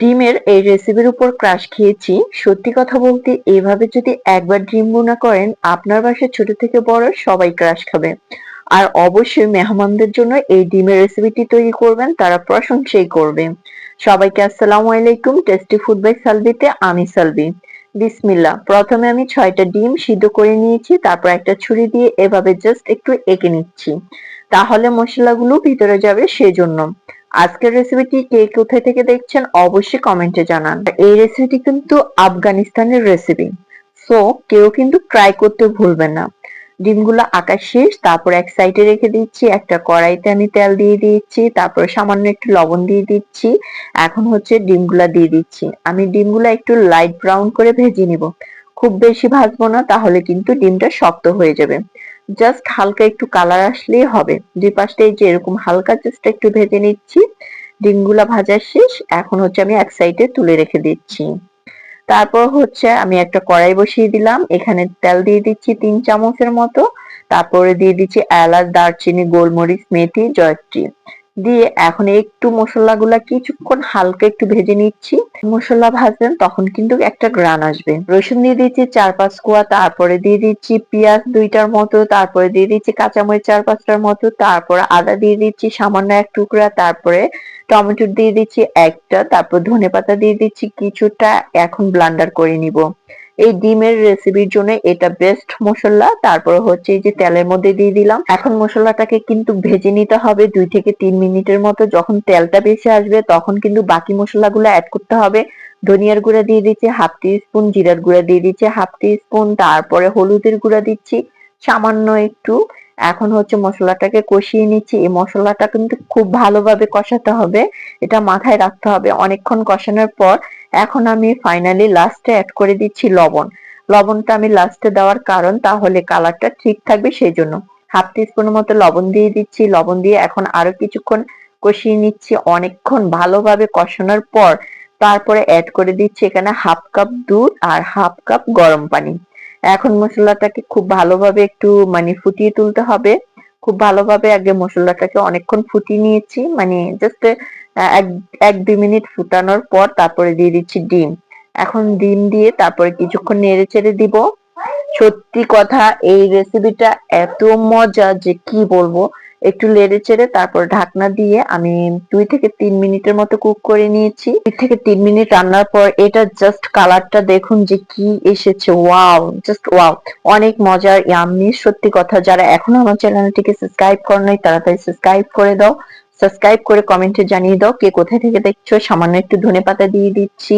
ডিমের এই রেসিপির উপর ক্রাশ খেয়েছি। সত্যি কথা বলতে, এভাবে যদি একবার ডিম বোনা করেন, আপনার বাসায় ছোট থেকে বড় সবাই ক্রাশ খাবে। আর অবশ্যই মেহমানদের জন্য এই ডিমের রেসিপিটি তৈরি করবেন, তারা প্রশংসাই করবে। সবাইকে আসসালামু আলাইকুম টেস্টি ফুড বাই সালভিতে, আমি সালভি। বিসমিল্লাহ। প্রথমে আমি ছয়টা ডিম সিদ্ধ করে নিয়েছি, তারপর একটা ছুরি দিয়ে এভাবে জাস্ট একটু এঁকে নিচ্ছি। তাহলে মশলাগুলো ভিতরে যাবে সেজন্য। আজকের রেসিপিটি কে কোথায় থেকে দেখছেন অবশ্যই কমেন্টে জানান। এই রেসিপিটি কিন্তু আফগানিস্তানের রেসিপি সো কেউ কিন্তু ট্রাই করতে ভুলবেন না। ডিমগুলো আঁকা শেষ, তারপর এক সাইডে রেখে দিচ্ছি, একটা কড়াইতে আমি তেল দিয়ে দিচ্ছি, তারপর সামান্য একটু লবণ দিয়ে দিচ্ছি। এখন হচ্ছে ডিমগুলা দিয়ে দিচ্ছি। আমি ডিমগুলো একটু লাইট ব্রাউন করে ভেজে নিব। খুব বেশি ভাজবো না, তাহলে কিন্তু ডিমটা শক্ত হয়ে যাবে। জাস্ট হালকা একটু কালার আসলেই হবে। দুই পাশটা এই যে এরকম হালকা জাস্ট একটু ভেজে নিচ্ছি। ডিমগুলা ভাজা শেষ। এখন হচ্ছে আমি এক সাইডে তুলে রেখে দিচ্ছি। তারপর হচ্ছে আমি একটা কড়াই বসিয়ে দিলাম। এখানে তেল দিয়ে দিচ্ছি তিন চামচের মতো। তারপরে দিয়ে দিচ্ছি এলাচ, দারচিনি, গোলমরিচ, মেথি, জয়ত্রী। দিয়ে এখন একটু মশলাগুলা কিছুক্ষণ হালকা একটু ভেজে নিচ্ছি। মশলা ভাজবেন, তখন কিন্তু একটা গ্রান আসবে। রসুন দিয়ে দিচ্ছি চার পাঁচ কোয়া, তারপরে দিয়ে দিচ্ছি পেঁয়াজ দুইটার মতো, তারপরে দিয়ে দিচ্ছি কাঁচামরিচ চার পাঁচটার মতো, তারপর আদা দিয়ে দিচ্ছি সামান্য এক টুকরা, তারপরে টমেটো দিয়ে দিচ্ছি একটা, তারপর ধনে পাতা দিয়ে দিচ্ছি কিছুটা, এখন ব্লান্ডার করে নিব। এই ডিমের রেসিপির জন্য এটা বেস্ট মশলা। তারপর হচ্ছে এই যে তেলের মধ্যে দিয়ে দিলাম। এখন মশলাটাকে কিন্তু ভেজে নিতে হবে দুই থেকে তিন মিনিটের মতো। যখন তেলটা বেশি আসবে, তখন কিন্তু বাকি মশলাগুলো অ্যাড করতে হবে। ধনিয়ার গুঁড়া দিয়ে দিচ্ছি হাফ টি স্পুন জিরার গুঁড়া দিয়ে দিচ্ছি হাফ টি স্পুন তারপরে হলুদের গুঁড়া দিচ্ছি সামান্য একটু। এখন হচ্ছে মশলাটাকে কষিয়ে নিচ্ছি। এই মশলাটা কিন্তু খুব ভালোভাবে কষাতে হবে। এটা মাথায় রাখতে হবে। অনেকক্ষণ কষানোর পর এখন আমি ফাইনালি লাস্টে অ্যাড করে দিচ্ছি লবণ। লবণটা আমি লাস্টে দেওয়ার কারণ তাহলে কালারটা ঠিক থাকবে সেই জন্য হাফ টিস্পুনের মতো লবণ দিয়ে দিচ্ছি। লবণ দিয়ে এখন আরও কিছুক্ষণ কষিয়ে নিচ্ছি। অনেকক্ষণ ভালোভাবে কষানোর পর তারপরে অ্যাড করে দিচ্ছি এখানে হাফ কাপ দুধ আর হাফ কাপ গরম পানি। এখন মশলাটাকে খুব ভালোভাবে একটু মানে ফুটিয়ে তুলতে হবে। খুব ভালোভাবে আগে মশলাটাকে অনেকক্ষণ ফুটিয়ে নিয়েছি। মানে জাস্ট এক এক দুই মিনিট ফুটানোর পর তারপরে দিয়ে দিচ্ছি ডিম। এখন ডিম দিয়ে তারপরে কিছুক্ষণ নেড়ে চেড়ে দিব। সত্যি কথা, এই রেসিপিটা এত মজা যে কি বলব? একটু লেড়ে চেড়ে তারপর ঢাকনা দিয়ে আমি দুই থেকে তিন মিনিটের মতো কুক করে নিয়েছি। দুই থেকে তিন মিনিট রান্নার পর এটা জাস্ট কালারটা দেখুন যে কি এসেছে। ওয়াও জাস্ট ওয়াও অনেক মজার ইয়াম্মি সত্যি কথা, যারা এখনও আমার চ্যানেলটিকে সাবস্ক্রাইব করে নাই, তাড়াতাড়ি সাবস্ক্রাইব করে দাও। সাবস্ক্রাইব করে কমেন্টে জানিয়ে দাও কে কোথায় থেকে দেখছ। সামান্য একটু ধনে পাতা দিয়ে দিচ্ছি।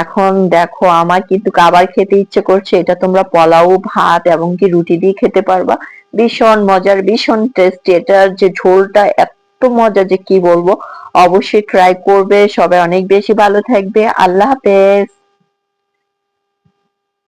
এখন দেখো, আমার কিন্তু খাবার খেতে ইচ্ছে করছে। এটা তোমরা পোলাও, ভাত এবং কি রুটি দিয়ে খেতে পারবা। ভীষণ মজার, ভীষণ টেস্টি এটার যে ঝোলটা এত মজা যে কি বলব? অবশ্যই ট্রাই করবে। সবাই অনেক বেশি ভালো থাকবে। আল্লাহ হাফেজ।